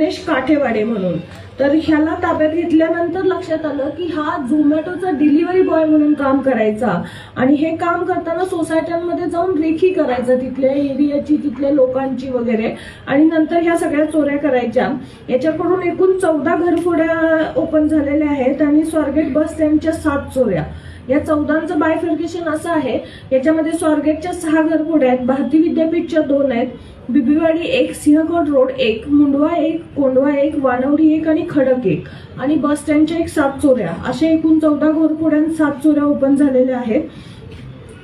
गणेश काठेवाडे म्हणून. तर ह्याला ताब्यात घेतल्यानंतर लक्षात आलं की हा झोमॅटोचा डिलिव्हरी बॉय म्हणून काम करायचा. आणि हे काम करताना सोसायट्यांमध्ये जाऊन रेखी करायचं तिथल्या एरियाची तिथल्या लोकांची वगैरे. आणि नंतर ह्या सगळ्या चोऱ्या करायच्या. याच्याकडून एकूण चौदा घरफोड्या ओपन झालेल्या आहेत आणि स्वारगेट बस स्टँडच्या सात चोऱ्या. या चौदांचं बायफर्केशन असं आहे. याच्यामध्ये स्वारगेटच्या सहा घरफोड्या आहेत भारती विद्यापीठच्या दोन आहेत बिबीवाडी एक सिंहगड रोड एक मुंडवा एक कोंडवा एक वानवडी एक आणि खडक एक. आणि बस स्टँडच्या एक सात चोऱ्या अशा एकूण चौदा घरफोड्या सात चोऱ्या ओपन झालेल्या आहेत.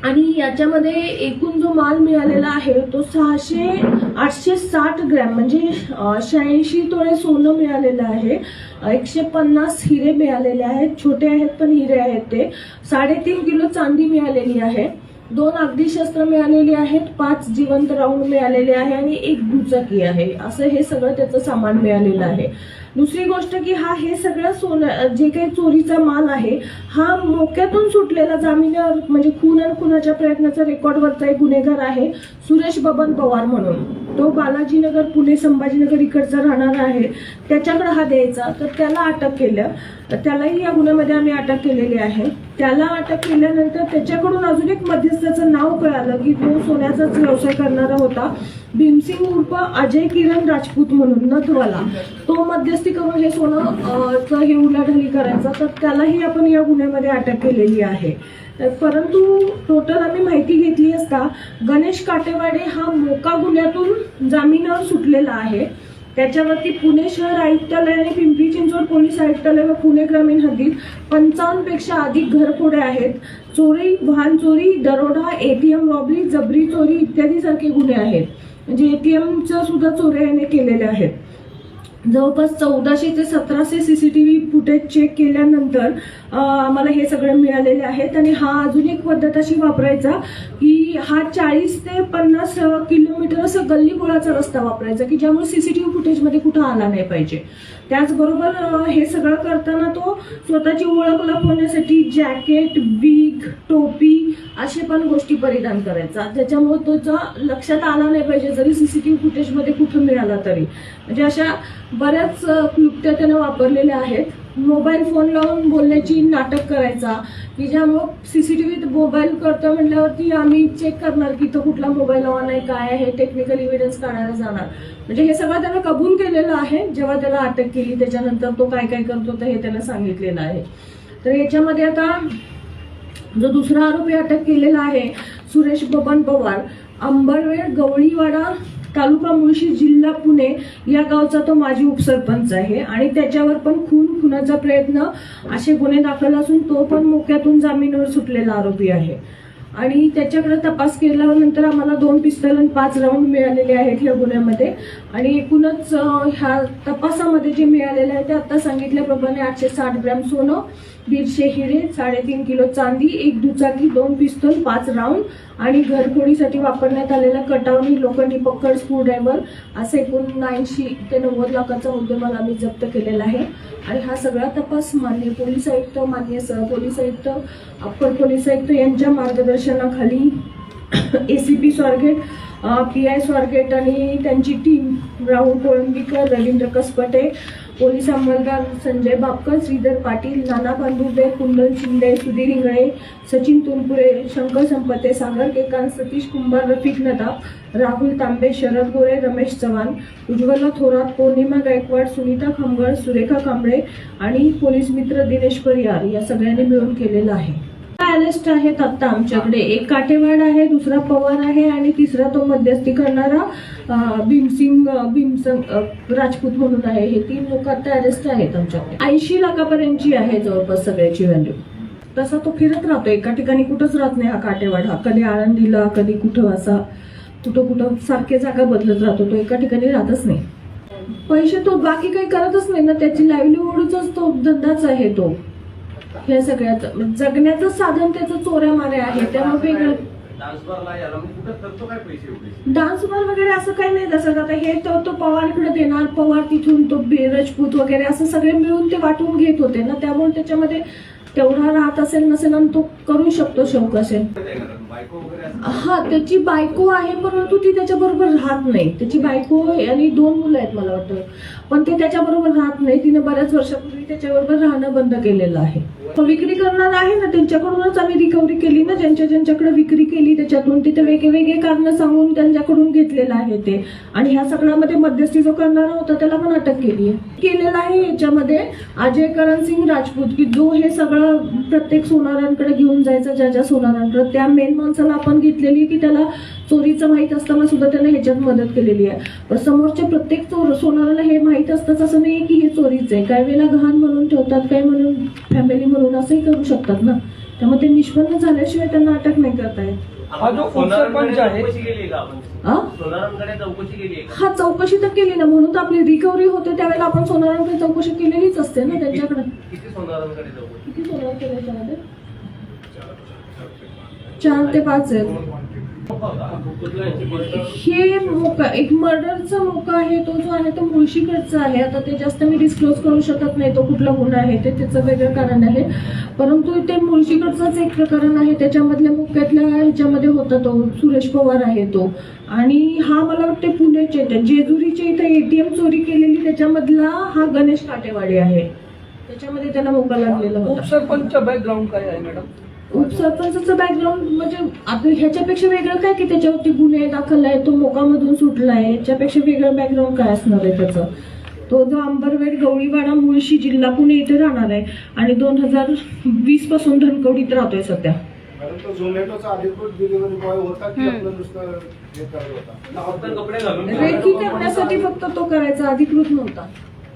आणि याच्यामध्ये एकूण जो माल मिळालेला आहे तो सहाशे आठशे साठ ग्रॅम म्हणजे शहाऐंशी तोळे सोनं मिळालेलं आहे. एकशे पन्नास हिरे मिळालेले आहेत. छोटे आहेत पण हिरे आहेत ते. साडेतीन किलो चांदी मिळालेली आहे. दोन अगदी शस्त्र मिळालेली आहेत. पाच जिवंत राऊंड मिळालेले आहे आणि एक दुचाकी आहे. असं हे सगळं त्याचं सामान मिळालेलं आहे. दुसरी गोष्ट की हा हे सगळं सोनं जे काही चोरीचा माल आहे हा मोक्यातून सुटलेला जामिनावर म्हणजे खून आणि खुनाच्या प्रयत्नाचा रेकॉर्डवरचा एक गुन्हेगार आहे सुरेश बबन पवार म्हणून. तो बालाजीनगर पुणे संभाजीनगर इकडचा राहणारा आहे. त्याच्याकडे हा द्यायचा. तर त्याला अटक केलं त्यालाही या गुन्ह्यामध्ये आम्ही अटक केलेली आहे. त्याला अटक केल्यानंतर त्याच्याकडून अजून एक मध्यस्थाचं नाव कळालं की तो सोन्याचाच व्यवसाय करणारा होता. भीमसिंग उर्फ अजय किरण राजपूत म्हणून नथवाला तो मध्यस्थी करून हे सोनं चं हे उलाढाली करायचा तर त्यालाही आपण या गुन्ह्यामध्ये अटक केलेली आहे. परंतु टोटल आम्ही माहिती घेतली असता गणेश काटेवाडे हा मोका गुन्ह्यातून जामीनावर सुटलेला आहे. त्याच्यावरती पुणे शहर आयुक्तालय आणि पिंपरी चिंचवड पोलीस आयुक्तालय व पुणे ग्रामीण हद्दीत पंचावन्नपेक्षा अधिक घरफोड्या आहेत. चोरी वाहन चोरी दरोडा एटीएम रॉबरी जबरी चोरी इत्यादी सारखे गुन्हे आहेत. म्हणजे एटीएमच्या सुद्धा चोऱ्या याने केलेल्या आहेत. जवळपास चौदाशे ते सतराशे C C T V footage check केल्यानंतर आम्हाला हे सगळं मिळालेले आहेत आणि हा अजून एक पद्धत अशी वापरायचा की हा चाळीस ते पन्नास किलोमीटर असं गल्लीबोळाचा रस्ता वापरायचा की ज्यामुळे सीसीटीव्ही फुटेजमध्ये कुठं आला नाही पाहिजे. त्याचबरोबर हे सगळं करताना तो स्वतःची ओळख लपवण्यासाठी जॅकेट वीग टोपी असे पण गोष्टी परिधान करायचा. ज्याच्यामुळे तो लक्षात आला नाही पाहिजे जरी सीसीटीव्ही फुटेजमध्ये कुठं मिळाला तरी. म्हणजे अशा बऱ्याच क्लुप्त्या त्यानं वापरलेल्या आहेत. मोबाईल फोन लावून बोलण्याची नाटक करायचा. की ज्यामुळं व्हीत मोबाईल करतो म्हटल्यावरती आम्ही चेक करणार की तो कुठला मोबाईल ऑन आहे काय आहे टेक्निकल इव्हिडन्स काढायला जाणार. म्हणजे हे सगळं त्यानं कबूल केलेलं आहे. जेव्हा त्याला अटक केली त्याच्यानंतर तो काय काय करतो तर हे त्यानं सांगितलेलं आहे. तर याच्यामध्ये आता जो दुसरा आरोपी अटक केलेला आहे सुरेश बबन पवार अंबरवेळ गवळीवाडा तालुका मुळशी जिल्हा पुणे या गावचा तो माजी उपसरपंच आहे. आणि त्याच्यावर पण खून खुनाचा प्रयत्न असे गुन्हे दाखल असून तो पण मोक्यातून जामीनवर सुटलेला आरोपी आहे. आणि त्याच्याकडे तपास केल्यानंतर आम्हाला दोन पिस्तल आणि पाच राऊंड मिळालेले आहेत या गुन्ह्यामध्ये. आणि एकूणच ह्या तपासामध्ये जे मिळालेले आहे ते आता सांगितल्याप्रमाणे आठशे साठ ग्रॅम सोनं दीडशे हिरे साडेतीन किलो चांदी एक दुचाकी दोन पिस्तूल पाच राऊंड आणि घरफोडीसाठी वापरण्यात आलेला कटावणी लोखंडी पकड स्क्रूड्रायव्हर असं एकूण ऐंशी ते नव्वद लाखाचा मुद्देमाल आम्ही जप्त केलेला आहे. आणि हा सगळा तपास माननीय पोलीस आयुक्त माननीय सह पोलीस आयुक्त अप्पर पोलीस आयुक्त यांच्या मार्गदर्शन मार्गदर्शनाखाली ACP Swargate P I Swargate आणि त्यांची टीम राहुल कोळंबीकर रवींद्र कसपटे पोलीस अंमलदार संजय बापकर श्रीधर पाटील नाना बांधुबे कुंदन शिंदे सुधीर इंगळे सचिन तुनपुरे शंकर संपते सागर केकांत सतीश कुंभार रफिक नदाब राहुल तांबे शरद गोरे रमेश चव्हाण उज्ज्वला थोरात पौर्णिमा गायकवाड सुनीता खमगळ सुरेखा कांबळे आणि पोलीस मित्र दिनेश परियार या सगळ्यांनी मिळून केलेलं आहे. पॅलेस्ट आहेत आता आमच्याकडे. एक काटेवाड आहे दुसरा पवार आहे आणि तिसरा तो मध्यस्थी करणारा भीमसिंग भीमसंग राजपूत म्हणून आहे. हे तीन लोक आता अरेस्ट आहेत आमच्याकडे. ऐंशी लाखापर्यंतची आहे जवळपास सगळ्याची व्हॅल्यू तसा तो फिरत राहतो. एका ठिकाणी कुठंच राहत नाही हा काटेवाड हा कधी आळंदीला कधी कुठं असा कुठं कुठं सारखे जागा बदलत राहतो. तो एका ठिकाणी राहतच नाही. पैसे तो बाकी काही करतच नाही ना. त्याची लाईव्हलीहूडचाच तो धंदाच आहे तो. या सगळ्याचं जगण्याचं साधन त्याचं चोऱ्या माऱ्या आहे त्यामुळे वेगळं. डान्स डान्स बार वगैरे असं काही नाही तसं आता हे तो तो पवारकडे देणार पवार तिथून तो बे- राजपूत वगैरे असं सगळे मिळून ते वाटून घेत होते ना त्यामुळे त्याच्यामध्ये तेवढा राहत असेल नसेल आणि तो करू शकतो शौक असेल. हा त्याची बायको आहे परंतु ती त्याच्याबरोबर राहत नाही. त्याची बायको आणि दोन मुलं आहेत मला वाटतं. पण ते त्याच्याबरोबर राहत नाही. तिने बऱ्याच वर्षापूर्वी त्याच्याबरोबर राहणं बंद केलेलं आहे. विक्री करणार आहे ना त्यांच्याकडूनच आम्ही रिकव्हरी केली ना ज्यांच्या ज्यांच्याकडे विक्री केली त्याच्यातून तिथे वेगवेगळे कारण सांगून त्यांच्याकडून घेतलेलं आहे ते. आणि ह्या सगळ्यामध्ये मध्यस्थी जो करणारा होता त्याला पण अटक केली आहे. केलेलं आहे याच्यामध्ये अजय करण सिंग राजपूत की जो हे सगळं प्रत्येक सोनारांकडे घेऊन जायचं ज्या ज्या सोनारांकडे त्या मेन माणसाला आपण घेतलेली की त्याला चोरीचं माहीत असताना सुद्धा त्याने ह्याच्यात मदत केलेली आहे. पण समोरच्या प्रत्येक चोर सोनाराला हे माहीत असतंच असं नाही की हे चोरीचं आहे. काही वेळेला गहाण म्हणून ठेवतात काही म्हणून फॅमिली म्हणून असंही करू शकतात ना. त्यामुळे ते निष्पन्न झाल्याशिवाय त्यांना अटक नाही करता येत. हा जो सोनारांकडे उपसरपंच आहे- चौकशी केली आहे का आपण? आ? सोनारांकडे चौकशी केली आहे का? हा चौकशी तर केली ना. म्हणून तर आपली रिकव्हरी होते त्यावेळेला आपण सोनारांकडे चौकशी केलेलीच असते ना त्यांच्याकडे. किती सोनारांकडे चौकशी? किती सोनार केलं चार ते पाच आहेत. हे मोका एक मर्डरचा मोका आहे तो जो आहे तो मुळशीकडचा आहे. आता ते जास्त मी डिस्क्लोज करू शकत नाही तो कुठला गुन्हा आहे ते त्याचं वेगळं कारण आहे. परंतु ते मुळशीकडचाच एक प्रकरण आहे त्याच्यामधल्या मोक्यातल्या ह्याच्यामध्ये होता तो सुरेश पवार आहे तो. आणि हा मला वाटते पुण्याचे जेजुरीच्या इथे एटीएम चोरी केलेली त्याच्यामधला हा गणेश काटेवाडी आहे. त्याच्यामध्ये त्याला मोका लागलेला होता. उपसरपंचचा बॅकग्राऊंड काय आहे मॅडम? उपसरपंचाचं बॅकग्राऊंड म्हणजे आता ह्याच्यापेक्षा वेगळं काय की त्याच्यावरती गुन्हे दाखल आहे तो मोकामधून सुटला आहे याच्यापेक्षा वेगळं बॅकग्राऊंड काय असणार आहे त्याचं? तो जो अंबरवेट गवळीवाडा मुळशी जिल्हा पुणे इथे राहणार आहे आणि दोन हजार वीसपासून धनकवडीत राहतोय सध्या. कारण तो झोमॅटोचा अधिकृत डिलिव्हरी बॉय होता की आपलं नुसतं हे करत होता? फक्त कपडे घालून रेखी करण्यासाठी फक्त तो करायचा अधिकृत नव्हता.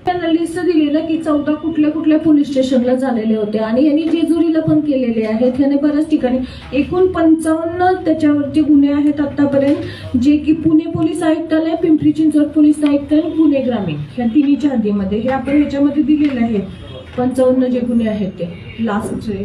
त्यांना लिस्ट दिली ना की चौदा कुठल्या कुठल्या पोलीस स्टेशनला झालेले होते. आणि यांनी जेजुरीला पण केलेले आहेत. ह्याने बऱ्याच ठिकाणी एकूण पंचावन्न त्याच्यावरचे गुन्हे आहेत आतापर्यंत. जे की पुणे पोलीस आयुक्तालय पिंपरी चिंचवड पोलीस आयुक्तालय पुणे ग्रामीण. या तिन्हीच्या हद्दीमध्ये. हे आपण ह्याच्यामध्ये दिलेले आहे पंचावन्न जे गुन्हे आहेत ते. लास्टचे